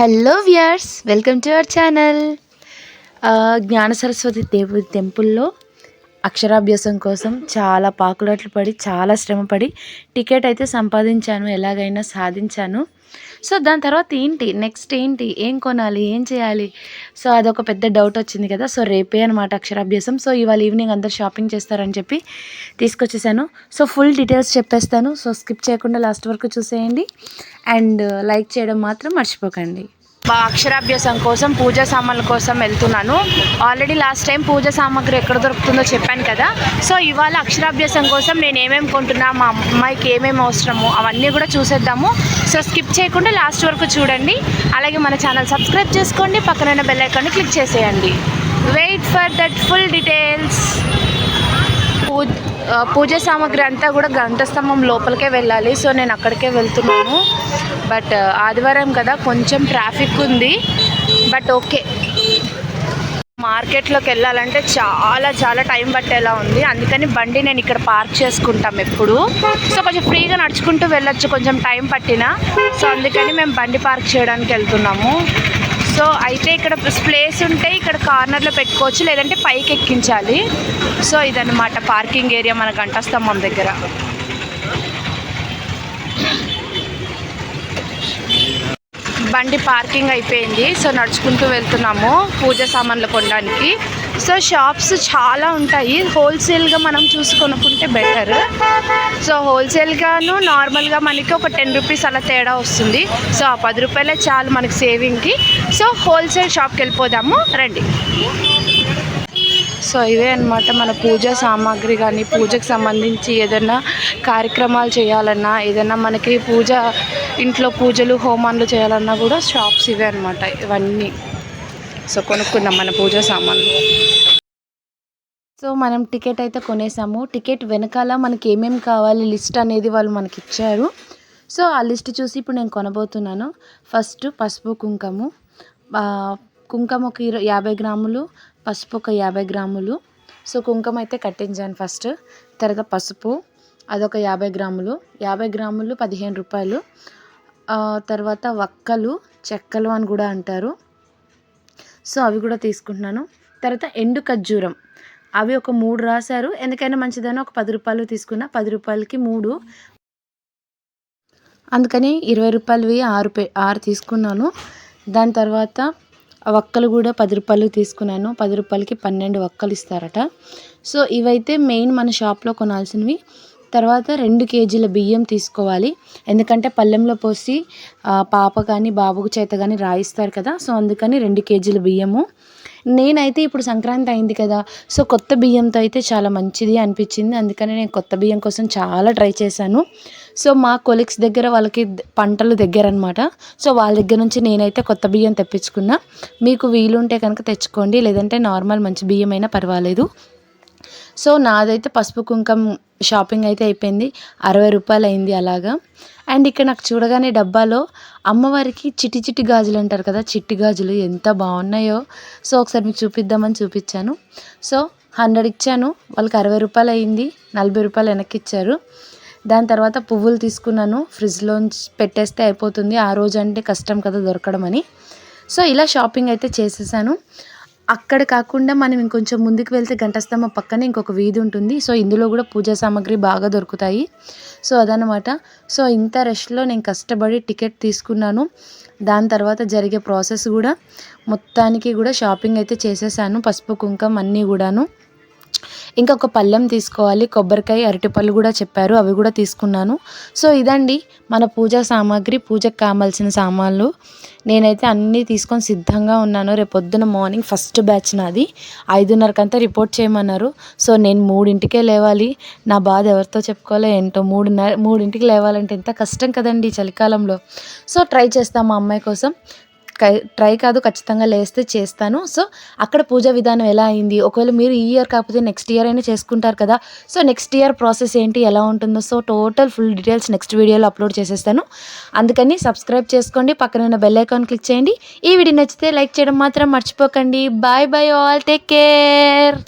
Hello viewers welcome to our channel Gnana Saraswati దేవుడి టెంపుల్లో అక్షరాభ్యాసం కోసం చాలా పాకులాట్లు పడి చాలా శ్రమపడి టికెట్ అయితే సంపాదించాను ఎలాగైనా సాధించాను. సో దాని తర్వాత ఏంటి? నెక్స్ట్ ఏంటి? ఏం కొనాలి? ఏం చేయాలి? సో అదొక పెద్ద డౌట్ వచ్చింది కదా. సో రేపే అనమాట అక్షరాభ్యాసం. సో ఇవాళ ఈవినింగ్ అందరు షాపింగ్ చేస్తారని చెప్పి తీసుకొచ్చేసాను. సో ఫుల్ డీటెయిల్స్ చెప్పేస్తాను. సో స్కిప్ చేయకుండా లాస్ట్ వరకు చూసేయండి. అండ్ లైక్ చేయడం మాత్రం మర్చిపోకండి. అక్షరాభ్యాసం కోసం పూజా సామాన్ల కోసం వెళ్తున్నాను. ఆల్రెడీ లాస్ట్ టైం పూజ సామాగ్రి ఎక్కడ దొరుకుతుందో చెప్పాను కదా. సో ఇవాళ అక్షరాభ్యాసం కోసం నేను ఏమేమి కొంటున్నా మా అమ్మాయికి ఏమేమి అవసరము అవన్నీ కూడా చూసేద్దాము. సో స్కిప్ చేయకుండా లాస్ట్ వరకు చూడండి. అలాగే మన ఛానల్ సబ్స్క్రైబ్ చేసుకోండి. పక్కన బెల్ ఐకాన్ని క్లిక్ చేసేయండి. Wait for that full details puja puja సామాగ్రి అంతా కూడా గంటస్తంభం లోపలికే వెళ్ళాలి. సో నేను అక్కడికే వెళ్తున్నాను. బట్ ఆదివారం కదా కొంచెం ట్రాఫిక్ ఉంది. But okay. మార్కెట్లోకి వెళ్ళాలంటే చాలా చాలా టైం పట్టేలా ఉంది. అందుకని బండి నేను ఇక్కడ పార్క్ చేసుకుంటాం ఎప్పుడు. సో కొంచెం ఫ్రీగా నడుచుకుంటూ వెళ్ళొచ్చు. కొంచెం టైం పట్టినా. సో అందుకని మేము బండి పార్క్ చేయడానికి వెళ్తున్నాము. సో అయితే ఇక్కడ ప్లేస్ ఉంటే ఇక్కడ కార్నర్లో పెట్టుకోవచ్చు లేదంటే పైకి ఎక్కించాలి. సో ఇదన్నమాట పార్కింగ్ ఏరియా మన గంటస్తంభం దగ్గర. బండి పార్కింగ్ అయిపోయింది. సో నడుచుకుంటూ వెళ్తున్నాము పూజ సామాన్లు కొనడానికి. సో షాప్స్ చాలా ఉంటాయి. హోల్సేల్గా మనం చూసుకొనుకుంటే బెటర్. సో హోల్సేల్గాను నార్మల్గా మనకి ఒక టెన్ రూపీస్ అలా తేడా వస్తుంది. సో ఆ పది రూపాయలే చాలు మనకి సేవింగ్కి. సో హోల్సేల్ షాప్కి వెళ్ళిపోదాము. రండి. సో ఇవే అనమాట మన పూజా సామాగ్రి కానీ పూజకు సంబంధించి ఏదైనా కార్యక్రమాలు చేయాలన్నా ఏదైనా మనకి పూజ ఇంట్లో పూజలు హోమాలు చేయాలన్నా కూడా షాప్స్ ఇవే అనమాట ఇవన్నీ. సో కొనుక్కున్నాం మన పూజా సామాన్లు. సో మనం టికెట్ అయితే కొనేసాము. టికెట్ వెనకాల మనకి ఏమేమి కావాలి లిస్ట్ అనేది వాళ్ళు మనకి ఇచ్చారు. సో ఆ లిస్ట్ చూసి ఇప్పుడు నేను కొనబోతున్నాను. ఫస్ట్ పసుపు కుంకము. కుంకుమ ఒక యాభై గ్రాములు పసుపు ఒక యాభై గ్రాములు. సో కుంకుమ అయితే కట్టించాను ఫస్ట్. తర్వాత పసుపు అదొక యాభై గ్రాములు. యాభై గ్రాములు పదిహేను రూపాయలు. తర్వాత వక్కలు చెక్కలు అని కూడా అంటారు. సో అవి కూడా తీసుకుంటున్నాను. తర్వాత ఎండు ఖర్జూరం. అవి ఒక మూడు రాశారు. ఎందుకైనా మంచిదని ఒక పది రూపాయలు తీసుకున్న. పది రూపాయలకి మూడు. అందుకని ఇరవై రూపాయలవి ఆరు పే ఆరు తీసుకున్నాను. దాని తర్వాత వక్కలు కూడా పది రూపాయలు తీసుకున్నాను. పది రూపాయలకి పన్నెండు వక్కలు ఇస్తారట. సో ఇవైతే మెయిన్ మన షాప్లో కొనాల్సినవి. తర్వాత రెండు కేజీల బియ్యం తీసుకోవాలి. ఎందుకంటే పళ్ళెంలో పోసి పాప కానీ బాబుకు చేత కానీ రాయిస్తారు కదా. సో అందుకని రెండు కేజీల బియ్యము. నేనైతే ఇప్పుడు సంక్రాంతి అయింది కదా. సో కొత్త బియ్యంతో అయితే చాలా మంచిది అనిపించింది. అందుకని నేను కొత్త బియ్యం కోసం చాలా ట్రై చేశాను. సో మా కొలీగ్స్ దగ్గర వాళ్ళకి పంటలు దగ్గర అనమాట సో వాళ్ళ దగ్గర నుంచి నేనైతే కొత్త బియ్యం తెప్పించుకున్నా. మీకు వీలుంటే కనుక తెచ్చుకోండి. లేదంటే నార్మల్ మంచి బియ్యం అయినా పర్వాలేదు. సో నాదైతే పసుపు కుంకం షాపింగ్ అయితే అయిపోయింది. అరవై రూపాయలు అయింది అలాగా. అండ్ ఇక్కడ నాకు చూడగానే డబ్బాలో అమ్మవారికి చిట్టి చిట్టి గాజులు అంటారు కదా చిట్టి గాజులు ఎంత బాగున్నాయో. సో ఒకసారి మీకు చూపిద్దామని చూపించాను. సో హండ్రెడ్ ఇచ్చాను. వాళ్ళకి అరవై రూపాయలు అయింది. నలభై రూపాయలు వెనక్కి ఇచ్చారు. దాని తర్వాత పువ్వులు తీసుకున్నాను. ఫ్రిడ్జ్లో పెట్టేస్తే అయిపోతుంది. ఆ రోజు అంటే కష్టం కదా దొరకడం అని. సో ఇలా షాపింగ్ అయితే చేసేసాను. అక్కడ కాకుండా మనం ఇంకొంచెం ముందుకు వెళ్తే ఘంటస్తంభ పక్కనే ఇంకొక వీధి ఉంటుంది. సో ఇందులో కూడా పూజా సామాగ్రి బాగా దొరుకుతాయి. సో అదనమాట సో ఇంత రష్లో నేను కష్టపడి టికెట్ తీసుకున్నాను. దాని తర్వాత జరిగే ప్రాసెస్ కూడా మొత్తానికి కూడా షాపింగ్ అయితే చేసేసాను. పసుపు కుంకం అన్నీ కూడాను. ఇంకా ఒక పళ్ళెం తీసుకోవాలి. కొబ్బరికాయ అరటిపళ్ళు కూడా చెప్పారు. అవి కూడా తీసుకున్నాను. సో ఇదండి మన పూజా సామాగ్రి పూజకు కావాల్సిన సామాన్లు. నేనైతే అన్నీ తీసుకొని సిద్ధంగా ఉన్నాను. రేపు పొద్దున మార్నింగ్ ఫస్ట్ బ్యాచ్ నాది. ఐదున్నరకంతా రిపోర్ట్ చేయమన్నారు. సో నేను మూడింటికే లేవాలి. నా బాధ ఎవరితో చెప్పుకోవాలో ఏంటో మూడున్నర మూడింటికి లేవాలంటే ఎంత కష్టం కదండి చలికాలంలో. సో ట్రై చేస్తాం మా అమ్మాయి కోసం. ట్రై కాదు ఖచ్చితంగా లేస్తే చేస్తాను. సో అక్కడ పూజా విధానం ఎలా అయింది? ఒకవేళ మీరు ఈ ఇయర్ కాకపోతే నెక్స్ట్ ఇయర్ అయినా చేసుకుంటారు కదా. సో నెక్స్ట్ ఇయర్ ప్రాసెస్ ఏంటి? ఎలా ఉంటుందో? So total full details next వీడియోలో అప్లోడ్ చేసేస్తాను. అందుకని సబ్స్క్రైబ్ చేసుకోండి. పక్కన ఉన్న బెల్ ఐకాన్ క్లిక్ చేయండి. ఈ వీడియో నచ్చితే లైక్ చేయడం మాత్రం మర్చిపోకండి. Bye bye all. Take care.